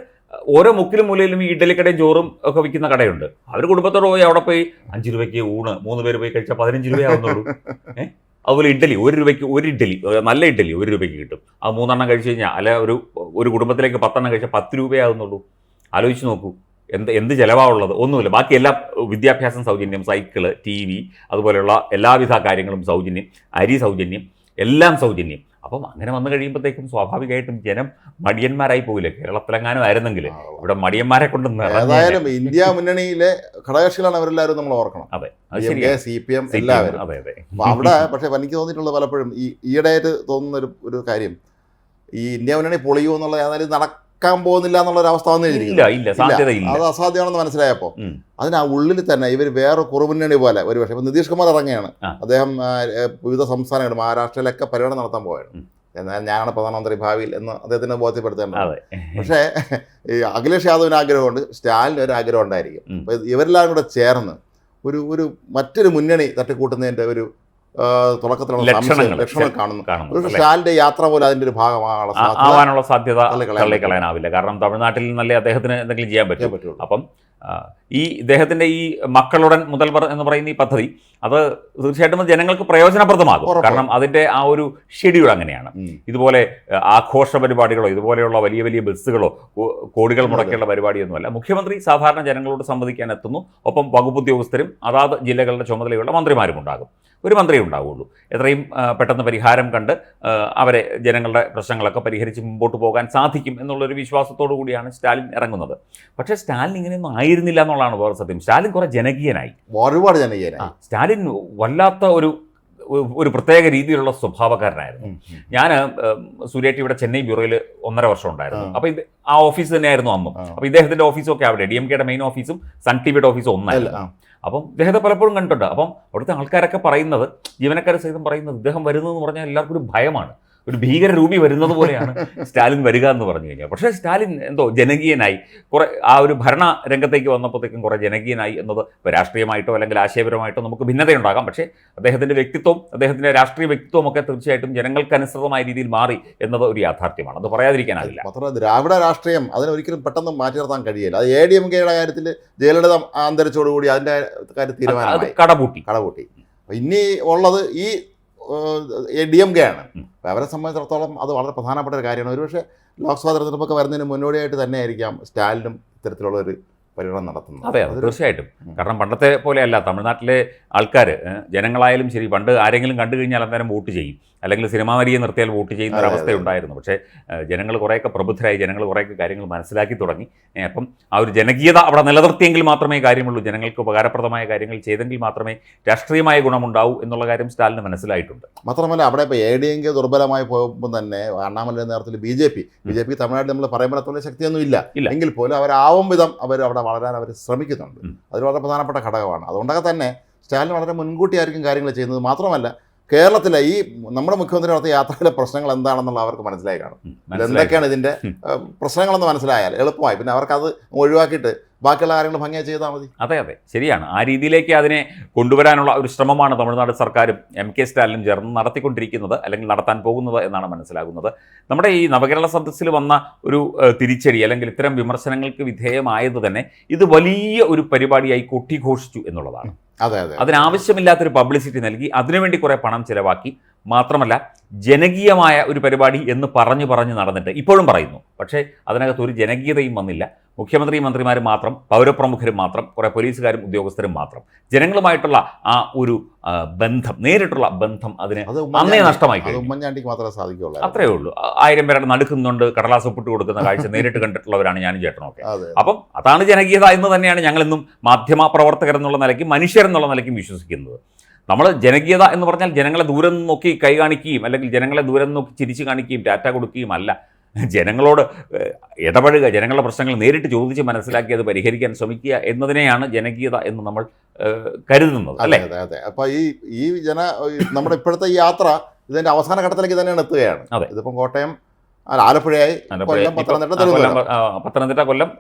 ഓരോ മുക്കിലും മൂലയിലും ഈ ഇഡ്ഡലിക്കടയും ചോറും ഒക്കെ വിൽക്കുന്ന കടയുണ്ട്. അവർ കുടുംബത്തോട് പോയി അവിടെ പോയി അഞ്ച് രൂപയ്ക്ക് ഊണ് മൂന്ന് പേര് പോയി കഴിച്ചാൽ പതിനഞ്ച് രൂപയാവുന്നുള്ളൂ ഏഹ് അതുപോലെ ഇഡ്ഡലി ഒരു രൂപയ്ക്ക് ഒരു ഇഡ്ഡലി നല്ല ഇഡ്ഡലി ഒരു രൂപയ്ക്ക് കിട്ടും. ആ മൂന്നെണ്ണം കഴിച്ചു കഴിഞ്ഞാൽ അല്ലെ ഒരു ഒരു കുടുംബത്തിലേക്ക് പത്തെണ്ണം കഴിച്ചാൽ പത്ത് രൂപയാവുന്നുള്ളൂ ആലോചിച്ച് നോക്കൂ. എന്ത് എന്ത് ചിലവാണുള്ളത് ഒന്നുമില്ല. ബാക്കി എല്ലാ വിദ്യാഭ്യാസം സൗജന്യം സൈക്കിൾ ടി വി അതുപോലെയുള്ള എല്ലാവിധ കാര്യങ്ങളും സൗജന്യം അരി സൗജന്യം എല്ലാം സൗജന്യം. അപ്പം അങ്ങനെ വന്നു കഴിയുമ്പോഴത്തേക്കും സ്വാഭാവികമായിട്ടും ജനം മടിയന്മാരായി പോകില്ല കേരളത്തിലെങ്ങാനും ആയിരുന്നെങ്കിൽ ഇവിടെ മടിയന്മാരെ കൊണ്ട്. ഏതായാലും ഇന്ത്യ മുന്നണിയിലെ ഘടകകക്ഷികളാണ് അവരെല്ലാവരും നമ്മൾ ഓർക്കണം. അതെ സി പി എം എല്ലാവരും. അതെ അതെ. അവിടെ പക്ഷേ എനിക്ക് തോന്നിയിട്ടുള്ളത് പലപ്പോഴും ഈ ഈയിടെയായിട്ട് തോന്നുന്ന ഒരു ഒരു കാര്യം. ഈ ഇന്ത്യ മുന്നണി പൊളിയൂ എന്നുള്ള ഏതായാലും നടക്കാൻ പോകുന്നില്ല എന്നുള്ള ഒരു അവസ്ഥ വന്നു ഇല്ല ഇല്ല സാധ്യത അത് അസാധ്യമാണെന്ന് മനസ്സിലായപ്പോൾ. അതിന് ആ ഉള്ളിൽ തന്നെ ഇവർ വേറെ കുറുമുന്നണി പോലെ ഒരു പക്ഷേ ഇപ്പം നിതീഷ് കുമാർ ഇറങ്ങിയാണ് ആ. അദ്ദേഹം വിവിധ സംസ്ഥാനങ്ങൾ മഹാരാഷ്ട്രയിലൊക്കെ പര്യടനം നടത്താൻ പോവുകയാണ്. ഉം. എന്നാൽ ഞാനാണ് പ്രധാനമന്ത്രി ഭാവിയിൽ എന്ന് അദ്ദേഹത്തിന് ബോധ്യപ്പെടുത്തേണ്ടത്. പക്ഷേ ഈ അഖിലേഷ് യാദവിന് ആഗ്രഹമുണ്ട് സ്റ്റാലിന് ഒരു ആഗ്രഹം ഉണ്ടായിരിക്കും ഇവരെല്ലാം കൂടെ ചേർന്ന് ഒരു ഒരു മറ്റൊരു മുന്നണി തട്ടിക്കൂട്ടുന്നതിന്റെ ഒരു തുടക്കത്തിലുള്ള ലക്ഷണങ്ങൾ. കാണുന്നു ഒരു യാത്ര പോലെ അതിന്റെ ഒരു ഭാഗമാകാനുള്ള സാധ്യത ആവാനുള്ള സാധ്യത തള്ളിക്കളയാൻ തള്ളിക്കളയാനാവില്ല. കാരണം തമിഴ്നാട്ടിൽ നിന്നല്ലേ അദ്ദേഹത്തിന് എന്തെങ്കിലും ചെയ്യാൻ പറ്റും. അപ്പം ഈ ഇദ്ദേഹത്തിന്റെ ഈ മക്കളുടൻ മുതൽവർ എന്ന് പറയുന്ന ഈ പദ്ധതി അത് തീർച്ചയായിട്ടും ജനങ്ങൾക്ക് പ്രയോജനപ്രദമാകും. കാരണം അതിന്റെ ആ ഒരു ഷെഡ്യൂൾ അങ്ങനെയാണ്. ഇതുപോലെ ആഘോഷ പരിപാടികളോ ഇതുപോലെയുള്ള വലിയ വലിയ ബസ്സുകളോ കോടികൾ മുടക്കിയുള്ള പരിപാടിയൊന്നുമല്ല. മുഖ്യമന്ത്രി സാധാരണ ജനങ്ങളോട് സംവദിക്കാൻ എത്തുന്നു. ഒപ്പം വകുപ്പ് ഉദ്യോഗസ്ഥരും അതാത് ജില്ലകളുടെ ചുമതലയുള്ള മന്ത്രിമാരും ഉണ്ടാകും ഒരു മന്ത്രിയേ ഉണ്ടാവുള്ളൂ. എത്രയും പെട്ടെന്ന് പരിഹാരം കണ്ട് അവരെ ജനങ്ങളുടെ പ്രശ്നങ്ങളൊക്കെ പരിഹരിച്ച് മുമ്പോട്ട് പോകാൻ സാധിക്കും എന്നുള്ളൊരു വിശ്വാസത്തോടു കൂടിയാണ് സ്റ്റാലിൻ ഇറങ്ങുന്നത്. പക്ഷേ സ്റ്റാലിൻ ഇങ്ങനെയൊന്നും ആയിരുന്നില്ല എന്നുള്ളതാണ് വേറെ സത്യം. സ്റ്റാലിൻ കുറേ ജനകീയനായി. ഒരുപാട് ജനകീയനായി. സ്റ്റാലിൻ വല്ലാത്ത ഒരു ഒരു പ്രത്യേക രീതിയിലുള്ള സ്വഭാവക്കാരനായിരുന്നു. ഞാൻ സുരേഷ് ഇവിടെ ചെന്നൈ ബ്യൂറോയിൽ ഒന്നര വർഷം ഉണ്ടായിരുന്നു. അപ്പോൾ അപ്പൊ ഇത് ആ ഓഫീസ് തന്നെയായിരുന്നു അന്നും. അപ്പോൾ അപ്പൊ ഇദ്ദേഹത്തിന്റെ ഓഫീസും ഒക്കെ അവിടെ. ഡി എം കെയുടെ മെയിൻ ഓഫീസും സൺ ടി വിയുടെ ഓഫീസും ഒന്നായിരുന്നു. അപ്പം ഇദ്ദേഹത്തെ പലപ്പോഴും കണ്ടിട്ടുണ്ട്. അപ്പം അവിടുത്തെ ആൾക്കാരൊക്കെ പറയുന്നത് ജീവനക്കാർ സഹിതം പറയുന്നത് ഇദ്ദേഹം വരുന്നതെന്ന് പറഞ്ഞാൽ എല്ലാവർക്കും ഒരു ഭയമാണ്. ഒരു ഭീകര രൂപി വരുന്നത് പോലെയാണ് സ്റ്റാലിൻ വരിക എന്ന് പറഞ്ഞു കഴിഞ്ഞാൽ. പക്ഷേ സ്റ്റാലിൻ എന്തോ ജനകീയനായി. കുറെ ആ ഒരു ഭരണ രംഗത്തേക്ക് വന്നപ്പോഴത്തേക്കും കുറെ ജനകീയനായി എന്നത് ഇപ്പോൾ രാഷ്ട്രീയമായിട്ടോ അല്ലെങ്കിൽ ആശയപരമായിട്ടോ നമുക്ക് ഭിന്നതയുണ്ടാകാം. പക്ഷേ അദ്ദേഹത്തിന്റെ വ്യക്തിത്വം അദ്ദേഹത്തിന്റെ രാഷ്ട്രീയ വ്യക്തിത്വം ഒക്കെ തീർച്ചയായിട്ടും ജനങ്ങൾക്ക് അനുസൃതമായ രീതിയിൽ മാറി എന്നത് ഒരു യാഥാർത്ഥ്യമാണ്. അത് പറയാതിരിക്കാനാവില്ല. മാത്രമല്ല ദ്രാവിഡ രാഷ്ട്രീയം അതിനെ ഒരിക്കലും പെട്ടെന്ന് മാറ്റി നിർത്താൻ കഴിയില്ല. അത് എ ഡി എം കെയുടെ കാര്യത്തിൽ ജയലളിത അന്തരിച്ചോടുകൂടി അതിന്റെ കാര്യത്തിൽ തീരുമാനം തീരുമാനമായി. കടപൂട്ടി. കടകൂട്ടി അപ്പൊ ഇനി ഉള്ളത് ഈ ഡി എം കെ ആണ്. അവരെ സംബന്ധിച്ചിടത്തോളം അത് വളരെ പ്രധാനപ്പെട്ട ഒരു കാര്യമാണ്. ഒരുപക്ഷെ ലോക്സഭാ തെരഞ്ഞെടുപ്പൊക്കെ വരുന്നതിന് മുന്നോടിയായിട്ട് തന്നെയായിരിക്കാം സ്റ്റാലിനും ഇത്തരത്തിലുള്ള ഒരു പരിഗണന നടത്തുന്നത്. അതെ അതെ തീർച്ചയായിട്ടും. കാരണം പണ്ടത്തെ പോലെയല്ല തമിഴ്നാട്ടിലെ ആൾക്കാർ ജനങ്ങളായാലും ശരി പണ്ട് ആരെങ്കിലും കണ്ടു കഴിഞ്ഞാൽ അന്നേരം വോട്ട് ചെയ്യും. അല്ലെങ്കിൽ സിനിമാ നടിയെ നിർത്തിയാൽ വോട്ട് ചെയ്യുന്ന ഒരു അവസ്ഥയുണ്ടായിരുന്നു പക്ഷേ ജനങ്ങൾ കുറേയൊക്കെ പ്രബുദ്ധരായി ജനങ്ങൾ കുറേയൊക്കെ കാര്യങ്ങൾ മനസ്സിലാക്കി തുടങ്ങി. അപ്പം ആ ഒരു ജനകീയത അവിടെ നിലനിർത്തിയെങ്കിൽ മാത്രമേ കാര്യമുള്ളൂ. ജനങ്ങൾക്ക് ഉപകാരപ്രദമായ കാര്യങ്ങൾ ചെയ്തെങ്കിൽ മാത്രമേ രാഷ്ട്രീയമായ ഗുണമുണ്ടാവൂ എന്നുള്ള കാര്യം സ്റ്റാലിന് മനസ്സിലായിട്ടുണ്ട്. മാത്രമല്ല അവിടെ ഇപ്പോൾ എ ഡി എം കെ ദുർബലമായി പോകുമ്പോൾ തന്നെ അണ്ണാമലയുടെ നേരത്തിൽ B J P B J P തമിഴ്നാട്ടിൽ നമ്മൾ പറയുമ്പോൾ അത്ര ശക്തിയൊന്നും ഇല്ല. ഇല്ല. എങ്കിൽ പോലും അവരാവും വിധം അവർ അവിടെ വളരാൻ അവർ ശ്രമിക്കുന്നുണ്ട്. അത് വളരെ പ്രധാനപ്പെട്ട ഘടകമാണ്. അതുകൊണ്ടൊക്കെ തന്നെ സ്റ്റാലിൻ വളരെ മുൻകൂട്ടിയായിരിക്കും കാര്യങ്ങൾ ചെയ്യുന്നത്. മാത്രമല്ല കേരളത്തിലെ ഈ നമ്മുടെ മുഖ്യമന്ത്രി നടത്തിയ യാത്രയിലെ പ്രശ്നങ്ങൾ എന്താണെന്നുള്ള അവർക്ക് മനസ്സിലായി കാണും. എന്തൊക്കെയാണ് ഇതിന്റെ പ്രശ്നങ്ങളെന്ന് മനസ്സിലായാൽ എളുപ്പമായി. പിന്നെ അവർക്കത് ഒഴിവാക്കിയിട്ട് ബാക്കിയുള്ള കാര്യങ്ങൾ ഭംഗിയായി ചെയ്താൽ മതി. അതെ അതെ. ശരിയാണ്. ആ രീതിയിലേക്ക് അതിനെ കൊണ്ടുവരാനുള്ള ഒരു ശ്രമമാണ് തമിഴ്നാട് സർക്കാരും എം കെ സ്റ്റാലിനും ചേർന്ന് നടത്തിക്കൊണ്ടിരിക്കുന്നത് അല്ലെങ്കിൽ നടത്താൻ പോകുന്നത് എന്നാണ് മനസ്സിലാകുന്നത്. നമ്മുടെ ഈ നവകേരള സദസ്സിൽ വന്ന ഒരു തിരിച്ചടി അല്ലെങ്കിൽ ഇത്തരം വിമർശനങ്ങൾക്ക് വിധേയമായത് തന്നെ ഇത് വലിയ ഒരു പരിപാടിയായി കൊട്ടിഘോഷിച്ചു എന്നുള്ളതാണ്. അതെ അതെ. അതിനാവശ്യമില്ലാത്തൊരു പബ്ലിസിറ്റി നൽകി അതിനുവേണ്ടി കുറേ പണം ചിലവാക്കി. മാത്രമല്ല ജനകീയമായ ഒരു പരിപാടി എന്ന് പറഞ്ഞു പറഞ്ഞു നടന്നിട്ട് ഇപ്പോഴും പറയുന്നു. പക്ഷേ അതിനകത്ത് ഒരു ജനകീയതയും വന്നില്ല. മുഖ്യമന്ത്രി മന്ത്രിമാരും മാത്രം പൗരപ്രമുഖരും മാത്രം കുറേ പോലീസുകാരും ഉദ്യോഗസ്ഥരും മാത്രം. ജനങ്ങളുമായിട്ടുള്ള ആ ഒരു ബന്ധം നേരിട്ടുള്ള ബന്ധം അതിന് അത് അന്നേ നഷ്ടമായി ഉമ്മൻചാണ്ടിക്ക് മാത്രമേ സാധിക്കുള്ളൂ അത്രേ ഉള്ളൂ. ആയിരം പേരുടെ നടുക്കുന്നുണ്ട് കടലാസ് ഒപ്പിട്ട് കൊടുക്കുന്ന കാഴ്ച നേരിട്ട് കണ്ടിട്ടുള്ളവരാണ് ഞാനും ചേട്ടനൊക്കെ അപ്പം അതാണ് ജനകീയത എന്ന് തന്നെയാണ് ഞങ്ങളിന്നും മാധ്യമ പ്രവർത്തകർ എന്നുള്ള നിലയ്ക്കും മനുഷ്യർ എന്നുള്ള നിലയ്ക്കും വിശ്വസിക്കുന്നത്. നമ്മൾ ജനകീയത എന്ന് പറഞ്ഞാൽ ജനങ്ങളെ ദൂരം നോക്കി കൈ കാണിക്കുകയും അല്ലെങ്കിൽ ജനങ്ങളെ ദൂരം നോക്കി ചിരിച്ചു കാണിക്കുകയും ഡാറ്റ കൊടുക്കുകയും അല്ല. ജനങ്ങളോട് ഇടപഴുക ഇടപഴകുക ജനങ്ങളുടെ പ്രശ്നങ്ങൾ നേരിട്ട് ചോദിച്ച് മനസ്സിലാക്കി അത് പരിഹരിക്കാൻ ശ്രമിക്കുക എന്നതിനെയാണ് ജനകീയത എന്ന് നമ്മൾ കരുതുന്നത് അല്ലേ? അതെ അതെ. അപ്പോൾ ഈ ഈ ജന നമ്മുടെ ഇപ്പോഴത്തെ ഈ യാത്ര ഇതിന്റെ അവസാന ഘട്ടത്തിലേക്ക് തന്നെയാണ് എത്തുകയാണ്. അതെ. ഇതിപ്പം കോട്ടയം ആലപ്പുഴയായി കൊല്ലം പത്തനംതിട്ട തിരുവനന്തപുരം. പത്തനംതിട്ട കൊല്ലം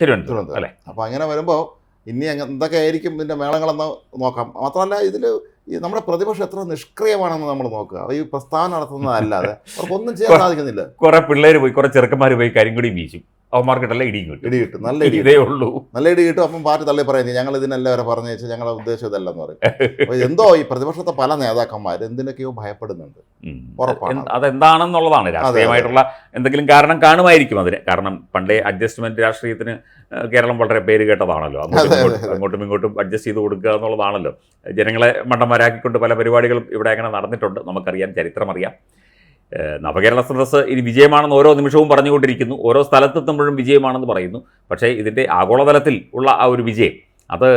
തിരുവനന്തപുരം അല്ലേ? അപ്പൊ അങ്ങനെ വരുമ്പോൾ ഇനി എന്തൊക്കെ ആയിരിക്കും ഇതിന്റെ മേളങ്ങളെന്ന് നോക്കാം. മാത്രമല്ല ഇതിൽ ഈ നമ്മുടെ പ്രതിപക്ഷം എത്ര നിഷ്ക്രിയമാണെന്ന് നമ്മൾ നോക്കുക. ഈ പ്രസ്താവന നടത്തുന്നതല്ലാതെ അവർക്കൊന്നും ചെയ്യാൻ സാധിക്കുന്നില്ല. കുറെ പിള്ളേർ പോയി കുറെ ചെറുക്കന്മാർ പോയി കരിങ്കൊടി വീശും. അവന്മാർക്കിട്ടല്ല ഇടിയും കിട്ടും. ഇടി കിട്ടും. നല്ല ഇടി ഇതേ ഉള്ളൂ. നല്ല ഇടി കിട്ടും. അപ്പം പാർട്ടി തള്ളി പറയുന്നത് ഞങ്ങൾ ഇതിനെല്ലാം വരെ പറഞ്ഞു വെച്ചാൽ ഞങ്ങളുടെ ഉദ്ദേശം ഇതല്ലെന്ന് പറയും. അപ്പൊ എന്തോ ഈ പ്രതിപക്ഷത്തെ പല നേതാക്കന്മാർ എന്തിനൊക്കെയോ ഭയപ്പെടുന്നുണ്ട്. ഉറപ്പാണ്. അതെന്താണെന്നുള്ളതാണ്. രാഷ്ട്രീയമായിട്ടുള്ള എന്തെങ്കിലും കാരണം കാണുമായിരിക്കും അതിന്. കാരണം പണ്ടേ അഡ്ജസ്റ്റ്മെന്റ് രാഷ്ട്രീയത്തിന് കേരളം വളരെ പേര് കേട്ടതാണല്ലോ. അങ്ങോട്ടും ഇങ്ങോട്ടും അഡ്ജസ്റ്റ് ചെയ്ത് കൊടുക്കുക എന്നുള്ളതാണല്ലോ. ജനങ്ങളെ മണ്ടന്മാരാക്കിക്കൊണ്ട് പല പരിപാടികളും ഇവിടെ അങ്ങനെ നടന്നിട്ടുണ്ട്. നമുക്കറിയാം ചരിത്രം അറിയാം നവകേരള സദസ്സ് ഇനി വിജയമാണെന്ന് ഓരോ നിമിഷവും പറഞ്ഞുകൊണ്ടിരിക്കുന്നു. ഓരോ സ്ഥലത്തെത്തുമ്പോഴും വിജയമാണെന്ന് പറയുന്നു. പക്ഷേ ഇതിന്റെ ആഗോളതലത്തിൽ ഉള്ള ആ ഒരു വിജയം അത്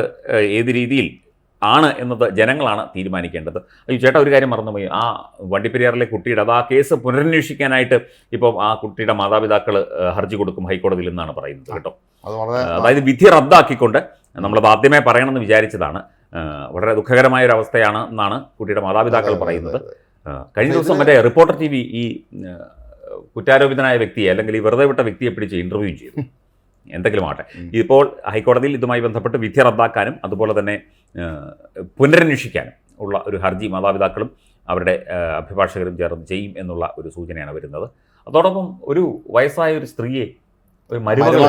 ഏത് രീതിയിൽ ആണ് എന്നത് ജനങ്ങളാണ് തീരുമാനിക്കേണ്ടത്. അയ്യോ ചേട്ടാ ഒരു കാര്യം മറന്നുപോയി. ആ വണ്ടിപ്പെരിയാറിലെ കുട്ടിയുടെ അത് ആ കേസ് പുനരന്വേഷിക്കാനായിട്ട് ഇപ്പോൾ ആ കുട്ടിയുടെ മാതാപിതാക്കൾ ഹർജി കൊടുക്കും ഹൈക്കോടതിയിൽ നിന്നാണ് പറയുന്നത് കേട്ടോ. അത് അതായത് വിധി റദ്ദാക്കിക്കൊണ്ട് നമ്മളത് ആദ്യമേ പറയണമെന്ന് വിചാരിച്ചതാണ്. വളരെ ദുഃഖകരമായ ഒരു അവസ്ഥയാണ് എന്നാണ് കുട്ടിയുടെ മാതാപിതാക്കൾ പറയുന്നത്. കഴിഞ്ഞ ദിവസം മറ്റേ റിപ്പോർട്ടർ ടി വി ഈ കുറ്റാരോപിതനായ വ്യക്തിയെ അല്ലെങ്കിൽ ഈ വെറുതെ വിട്ട വ്യക്തിയെ പിടിച്ച് ഇന്റർവ്യൂ ചെയ്തു. എന്തെങ്കിലും ആട്ടെ. ഇപ്പോൾ ഹൈക്കോടതിയിൽ ഇതുമായി ബന്ധപ്പെട്ട് വിധി റദ്ദാക്കാനും അതുപോലെ തന്നെ പുനരന്വേഷിക്കാനും ഉള്ള ഒരു ഹർജി മാതാപിതാക്കളും അവരുടെ അഭിഭാഷകരും ചേർന്ന് ചെയ്യും എന്നുള്ള ഒരു സൂചനയാണ് വരുന്നത്. അതോടൊപ്പം ഒരു വയസ്സായ ഒരു സ്ത്രീയെ ഒരു മരുമകൾ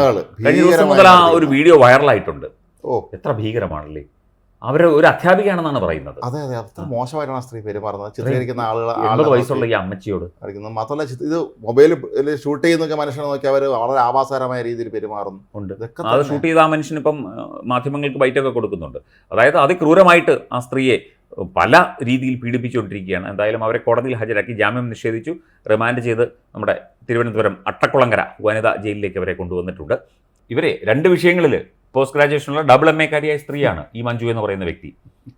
കഴിഞ്ഞ ദിവസം മുതൽ ആ ഒരു വീഡിയോ വൈറലായിട്ടുണ്ട്. ഓ. എത്ര ഭീകരമാണല്ലേ? അവർ ഒരു അധ്യാപികയാണെന്നാണ് പറയുന്നത്. അതെ അതെ. അത്ര മോശമായിട്ടാണ് സ്ത്രീ സ്ത്രീ പെരുമാറുന്നത് ചിത്രീകരിക്കുന്ന ആളുകൾ എൺപത് വയസ്സുള്ള ഈ അമ്മച്ചിയോട്. അറിയിക്കുന്നത് മാത്രമല്ല ഇത് മൊബൈലിൽ ഷൂട്ട് ചെയ്യുന്നൊക്കെ മനുഷ്യനെ നോക്കി അവർ വളരെ ആഭാസകരമായ രീതിയിൽ പെരുമാറുന്നു. ഉണ്ട്. അത് ഷൂട്ട് ചെയ്ത ആ ഇപ്പം ആ, മാധ്യമങ്ങൾക്ക് ബൈറ്റൊക്കെ കൊടുക്കുന്നുണ്ട്. അതായത് അതിക്രൂരമായിട്ട് ആ സ്ത്രീയെ പല രീതിയിൽ പീഡിപ്പിച്ചുകൊണ്ടിരിക്കുകയാണ്. എന്തായാലും അവരെ കോടതിയിൽ ഹാജരാക്കി ജാമ്യം നിഷേധിച്ചു. റിമാൻഡ് ചെയ്ത് നമ്മുടെ തിരുവനന്തപുരം അട്ടക്കുളങ്കര വനിതാ ജയിലിലേക്ക് അവരെ കൊണ്ടുവന്നിട്ടുണ്ട്. ഇവരെ രണ്ട് വിഷയങ്ങളിൽ പോസ്റ്റ് ഗ്രാജുവേഷനുള്ള ഡബിൾ എം എക്കാരിയായ സ്ത്രീയാണ് ഈ മഞ്ജു എന്ന് പറയുന്ന വ്യക്തി.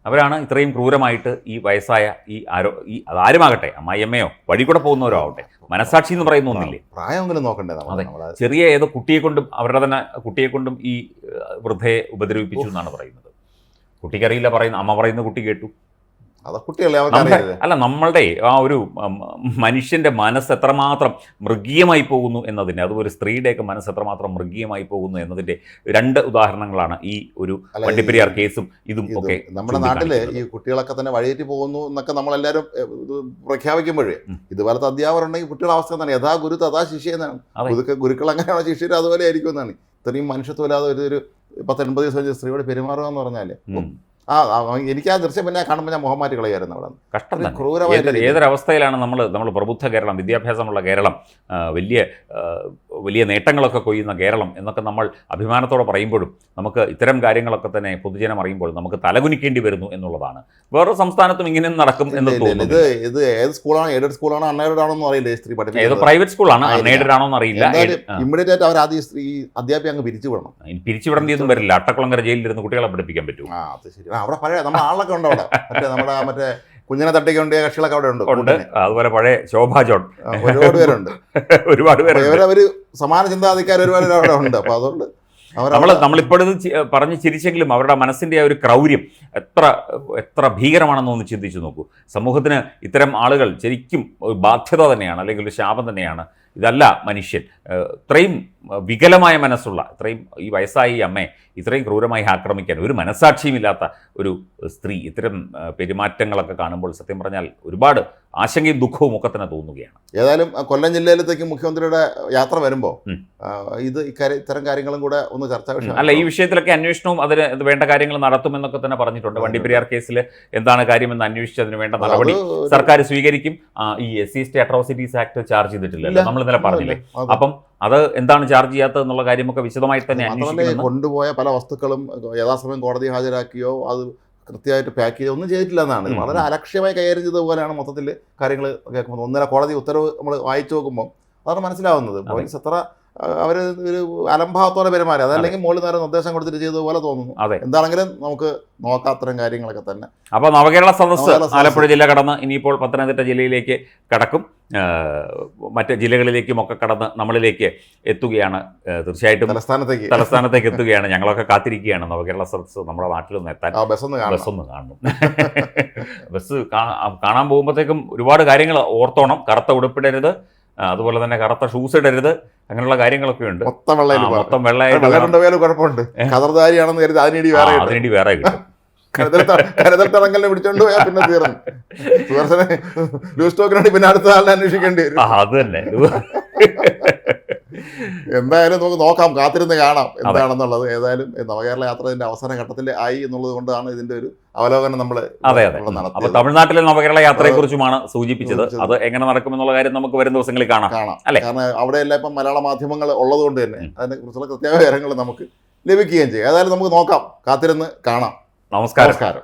അവരാണ് ഇത്രയും ക്രൂരമായിട്ട് ഈ വയസ്സായ ഈ ആരോ ഈ അതാരുമാകട്ടെ അമ്മായിയമ്മയോ വഴി കൂടെ പോകുന്നവരോ ആവട്ടെ മനസാക്ഷി എന്ന് പറയുന്ന ഒന്നില്ലേ? പ്രായമെങ്കിലും നോക്കണ്ടേ അതെ. ചെറിയ ഏതോ കുട്ടിയെ കൊണ്ടും അവരുടെ തന്നെ കുട്ടിയെ കൊണ്ടും ഈ വൃദ്ധയെ ഉപദ്രവിപ്പിച്ചു എന്നാണ് പറയുന്നത്. കുട്ടിക്കറിയില്ല പറയുന്ന അമ്മ പറയുന്ന കുട്ടി കേട്ടു. അല്ല നമ്മളുടെ ആ ഒരു മനുഷ്യന്റെ മനസ്സ് എത്രമാത്രം മൃഗീയമായി പോകുന്നു എന്നതിന്റെ അതുപോലെ ഒരു സ്ത്രീയുടെയൊക്കെ മനസ്സ് എത്രമാത്രം മൃഗീയമായി പോകുന്നു എന്നതിന്റെ രണ്ട് ഉദാഹരണങ്ങളാണ് ഈ ഒരു വണ്ടിപ്പെരിയാർ കേസും ഇതും ഒക്കെ നമ്മുടെ നാട്ടിൽ ഈ കുട്ടികളൊക്കെ തന്നെ വഴിയേറ്റി പോകുന്നു എന്നൊക്കെ നമ്മളെല്ലാവരും പ്രഖ്യാപിക്കുമ്പോഴേ. ഇതുപോലത്തെ അധ്യാപകർ ഉണ്ടെങ്കിൽ കുട്ടികളുടെ അവസ്ഥ തന്നെ യഥാ ഗുരു തഥാ ശിഷ്യ എന്നാണ്. ഇതൊക്കെ ഗുരുക്ക ഗുരുക്കൾ അങ്ങനെയാണോ ശിഷ്യർ അതുപോലെ ആയിരിക്കും എന്നാണ്. ഇത്രയും മനുഷ്യത്വമില്ലാതെ ഒരു ഒരു പത്ത് എൺപത് ദിവസം സ്ത്രീയുടെ പെരുമാറുക എന്ന് പറഞ്ഞാൽ ഉം. ആ എനിക്ക് ആ ദൃശ്യം പിന്നെ കാണുമ്പോൾ ഞാൻ മുഖം മാറ്റി കളയായിരുന്നു അവിടെ. കഷ്ടം ക്രൂരമായ ഏതൊരവസ്ഥയിലാണ് നമ്മൾ നമ്മൾ പ്രബുദ്ധ കേരളം വിദ്യാഭ്യാസമുള്ള കേരളം വലിയ വലിയ നേട്ടങ്ങളൊക്കെ കൊയ്യുന്ന കേരളം എന്നൊക്കെ നമ്മൾ അഭിമാനത്തോടെ പറയുമ്പോഴും നമുക്ക് ഇത്തരം കാര്യങ്ങളൊക്കെ തന്നെ പൊതുജനം അറിയുമ്പോൾ നമുക്ക് തലകുനിക്കേണ്ടി വരുന്നു എന്നുള്ളതാണ്. വേറൊരു സംസ്ഥാനത്തും ഇങ്ങനെ നടക്കും എന്ന് തോന്നുന്നു ഇത് ഇത് ഏത് സ്കൂളാണ് എയ്ഡഡ് സ്കൂളാണോ അൺഎയ്ഡഡ് ആണോ എന്ന് അറിയില്ല സ്ത്രീ ഏത് പ്രൈവറ്റ് സ്കൂളാണ്. അൺഎയ്ഡഡ് ആണോ എന്ന് അറിയില്ല. ഇമ്മീഡിയറ്റ് ആയിട്ട് അവർ ആദ്യം സ്ത്രീ അധ്യാപിക അങ്ങ് പിരിച്ചുവിടണം. പിരിച്ചുവിടേണ്ടിയൊന്നും വരില്ല. അട്ടക്കുളങ്കര ജയിലിലിരുന്ന് കുട്ടികളെ പഠിപ്പിക്കാൻ പറ്റും ആ അത് ശരി. അവിടെ പഴയ നമ്മുടെ ആളൊക്കെ ഉണ്ട് അവിടെ. മറ്റേ നമ്മുടെ മറ്റേ കുഞ്ഞിനെ തട്ടിക്കൊണ്ട് കക്ഷികളൊക്കെ അവിടെ ഉണ്ട് ഉണ്ട്. അതുപോലെ പഴയ ശോഭാ ജോൺ. ഒരുപാട് പേരുണ്ട്. ഒരുപാട് പേര് ഇവരവർ സമാന ചിന്താധിക്കാർ ഒരുപാട് പേര് അവിടെ ഉണ്ട്. അപ്പൊ അതുകൊണ്ട് നമ്മൾ നമ്മളിപ്പോഴത് പറഞ്ഞ് ചിരിച്ചെങ്കിലും അവരുടെ മനസ്സിന്റെ ആ ഒരു ക്രൗര്യം എത്ര എത്ര ഭീകരമാണെന്ന് ഒന്ന് ചിന്തിച്ചു നോക്കൂ. സമൂഹത്തിന് ഇത്തരം ആളുകൾ ശരിക്കും ഒരു ബാധ്യത തന്നെയാണ് അല്ലെങ്കിൽ ഒരു ശാപം തന്നെയാണ്. ഇതല്ല മനുഷ്യൻ. ഇത്രയും വികലമായ മനസ്സുള്ള ഇത്രയും ഈ വയസ്സായ ഈ അമ്മയെ ഇത്രയും ക്രൂരമായി ആക്രമിക്കാൻ ഒരു മനസ്സാക്ഷിയുമില്ലാത്ത ഒരു സ്ത്രീ ഇത്തരം പെരുമാറ്റങ്ങളൊക്കെ കാണുമ്പോൾ സത്യം പറഞ്ഞാൽ ഒരുപാട് ആശങ്കയും ദുഃഖവും ഒക്കെ തന്നെ തോന്നുകയാണ്. ഏതായാലും കൊല്ലം ജില്ലയിലത്തേക്ക് മുഖ്യമന്ത്രിയുടെ യാത്ര വരുമ്പോൾ. ഇത് ഇക്കാര്യ ഇത്തരം കാര്യങ്ങളും കൂടെ ഒന്ന് ചർച്ച അല്ല ഈ വിഷയത്തിലൊക്കെ അന്വേഷണവും അതിന് വേണ്ട കാര്യങ്ങൾ നടത്തുമെന്നൊക്കെ തന്നെ പറഞ്ഞിട്ടുണ്ട്. വണ്ടിപ്പെരിയാർ കേസിൽ എന്താണ് കാര്യമെന്ന് അന്വേഷിച്ച് അതിന് വേണ്ട നടപടി സർക്കാർ സ്വീകരിക്കും. ഈ S C S T atrocities act charge ചെയ്തിട്ടില്ലല്ലോ. നമ്മൾ ഇന്നലെ പറഞ്ഞില്ലേ? അപ്പം അത് എന്താണ് ചാർജ് ചെയ്യാത്തത് എന്നുള്ള കാര്യമൊക്കെ വിശദമായി തന്നെ മാത്രമല്ല കൊണ്ടുപോയ പല വസ്തുക്കളും യഥാസമയം കോടതി ഹാജരാക്കിയോ അത് കൃത്യമായിട്ട് പാക്ക് ചെയ്തോ ഒന്നും ചെയ്തിട്ടില്ല എന്നാണ്. വളരെ അലക്ഷ്യമായി കൈകാര്യം ചെയ്തതുപോലെയാണ് മൊത്തത്തിൽ കാര്യങ്ങൾ കേൾക്കുന്നത്. ഒന്നര കോടതി ഉത്തരവ് നമ്മൾ വായിച്ചു നോക്കുമ്പോൾ അതാണ് മനസ്സിലാവുന്നത്. പോലീസ് എത്ര അവർ ഒരു അലംഭാവത്തോടെ പെരുമാറി. അതല്ലെങ്കിൽ മുകളിൽ നേരെ നിർദ്ദേശം കൊടുത്തിട്ട് ചെയ്തതുപോലെ തോന്നുന്നു. അതെ. എന്താണെങ്കിലും നമുക്ക് നോക്കാം അത്തരം കാര്യങ്ങളൊക്കെ തന്നെ. അപ്പോൾ നവകേരള സദസ്സ്. ആലപ്പുഴ ജില്ല കടന്ന് ഇനിയിപ്പോൾ പത്തനംതിട്ട ജില്ലയിലേക്ക് കടക്കും. മറ്റ് ജില്ലകളിലേക്കും ഒക്കെ കടന്ന് നമ്മളിലേക്ക് എത്തുകയാണ്. തീർച്ചയായിട്ടും തലസ്ഥാനത്തേക്ക്. തലസ്ഥാനത്തേക്ക് എത്തുകയാണ്. ഞങ്ങളൊക്കെ കാത്തിരിക്കുകയാണ്. നവകേരള സർസ് നമ്മുടെ നാട്ടിലൊന്ന് എത്താൻ. ആ ബസ് ഒന്ന് കാണാം ബസ് ഒന്ന് കാണണം. ബസ് കാണാൻ പോകുമ്പോഴത്തേക്കും ഒരുപാട് കാര്യങ്ങൾ ഓർത്തോണം. കറുത്ത ഉടുപ്പിടരുത്. അതുപോലെ തന്നെ കറുത്ത ഷൂസ് ഇടരുത്. അങ്ങനെയുള്ള കാര്യങ്ങളൊക്കെ ഉണ്ട്. മൊത്തം വെള്ളയിൽ മൊത്തം വെള്ളം കുഴപ്പമുണ്ട്. കതർദാരിയാണെന്ന് കരുതി അതിനിടി. വേറെ കിട്ടും. കരുതൽ തടങ്കലിനെ പിടിച്ചോണ്ട് പോയാൽ പിന്നെ തീർന്നു. സുദർശനെ ലൂസ് ടോക്കിനാണ് പിന്നെ അടുത്ത ആളിനെ അന്വേഷിക്കേണ്ടി വരും. അത് തന്നെ. എന്തായാലും നമുക്ക് നോക്കാം കാത്തിരുന്ന് കാണാം എന്താണെന്നുള്ളത്. ഏതായാലും നവകേരള യാത്ര ഇതിന്റെ അവസാന ഘട്ടത്തിൽ ആയി എന്നുള്ളത് കൊണ്ടാണ് ഇതിന്റെ ഒരു അവലോകനം നമ്മൾ അതെ അതെ. അപ്പൊ തമിഴ്നാട്ടിലെ നവകേരള യാത്രയെക്കുറിച്ചുമാണ് സൂചിപ്പിച്ചത്. അത് എങ്ങനെ നടക്കും എന്നുള്ള കാര്യം നമുക്ക് വരും ദിവസങ്ങളിൽ കാണാം. കാണാം. അല്ലേ? കാരണം അവിടെയെല്ലാം ഇപ്പം മലയാള മാധ്യമങ്ങൾ ഉള്ളത് കൊണ്ട് തന്നെ അതിനെ കുറിച്ചുള്ള കൃത്യമായ വിവരങ്ങൾ നമുക്ക് ലഭിക്കുകയും ചെയ്യും. ഏതായാലും നമുക്ക് നോക്കാം കാത്തിരുന്ന് കാണാം. നമസ്കാരം നമസ്കാരം